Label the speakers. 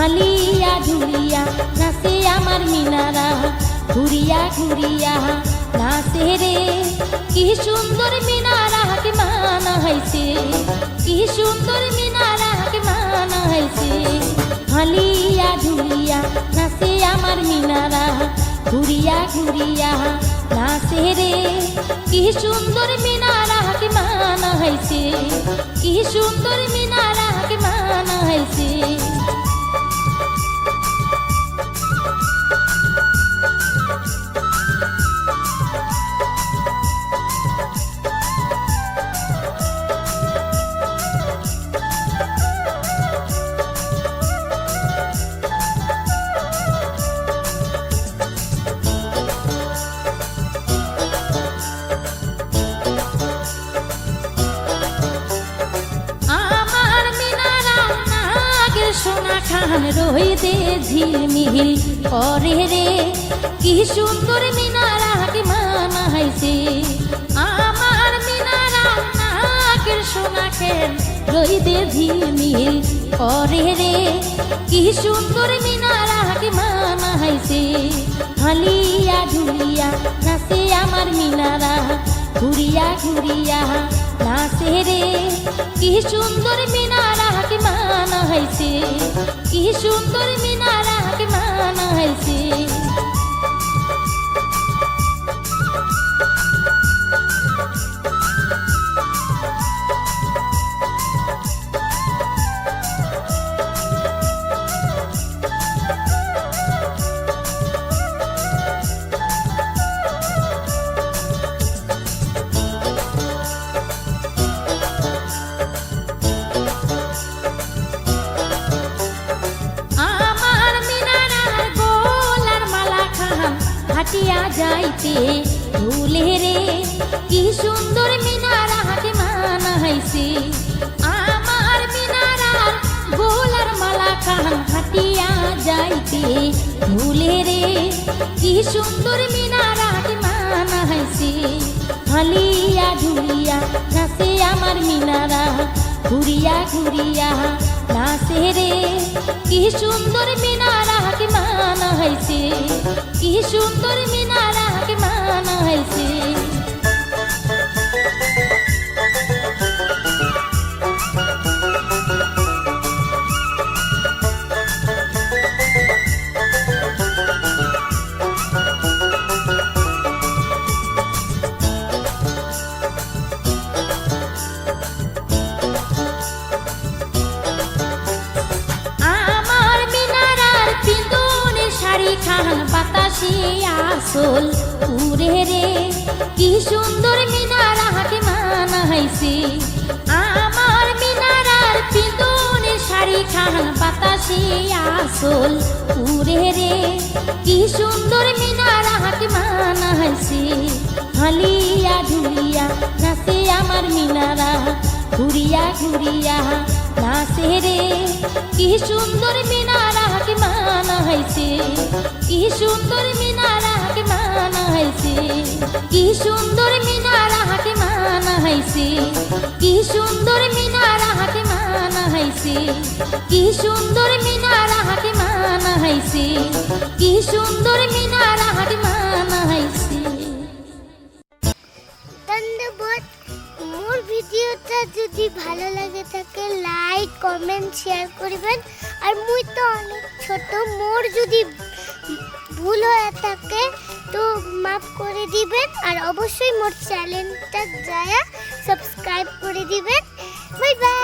Speaker 1: হালিয়া ঝুলিয়া নাচে আমার মিনারা, ঘুরিয়া ঘুরিয়া, নাচে রে। কি সুন্দর মিনারা কে মানা হয়েছে, কি সুন্দর মিনারা কে মানা হয়েছে। হালিয়া ঝুলিয়া নাচে আমার মিনারা, ঘুরিয়া ঘুরিয়া, নাচে রে। কি সুন্দর মিনারা কে মানা হয়েছে, কি সুন্দর মিনারা সোনা খান রইতে ঝিলমিল করে রে। কি সুন্দর মিনারা কে মানাইছে। আমার মিনারা নাগের সোনা রইতে ঝিলমিল করে রে। কি সুন্দর মিনারা মানাইছে। হালিয়া ঝুলিয়া নাচে আমার মিনারা, ঘুরিয়া ঘুরিয়া নাচে রে। কি সুন্দর মিনারা হয়েছে কি সুন্দর মিনারা কে যাইতে ভুলে রে, কি সুন্দর মিনারা হাতে মানা হয়েছে আমার মিনারার গোলার মালা খান হাটিয়া যাইতে ভুলে রে, কি সুন্দর মিনারা হাতে মানা হয়েছে হালিয়া ঝুলিয়া নাচে আমার মিনারা ঘুরিয়া ঘুরিয়া নাচে রে কি সুন্দর মিনারা কে মানা হয়েছে কি সুন্দর মিনারা কে মানা হয়েছে বাতাসে আসল উড়ে রে। কি সুন্দর মিনারা হাতে মানা হয়েছে আমার মিনারার পিন্দনে শাড়ি খান বাতাসে আসল উড়ে রে। কি সুন্দর মিনারা হাতে মানা হয়েছে হালিয়া ঝুলিয়া নাচে আমার মিনারা। ঘুরিয়া ঘুরিয়া নাচে রে। কি সুন্দর মিনারা কে মানা হয়েছে কি সুন্দর মিনারা কে মানা হয়েছে? কি সুন্দর মিনারা কে মানা হয়েছে? কি সুন্দর মিনারা কে মানা হয়েছে? কি সুন্দর মিনারা কে মানা হয়েছে? কি সুন্দর মিনারা কে মানা হয়েছে?
Speaker 2: ধন্যবাদ। মোর ভিডিওটা যদি ভালো লাগে থাকে, লাইক কমেন্ট শেয়ার করবেন আর মুই তো অনেক ছোট মোর যদি ভুল হয়ে থাকে তো মাফ করে দিবেন। আর অবশ্যই মোর চ্যানেলটা যায় সাবস্ক্রাইব করে দিবেন। Bye bye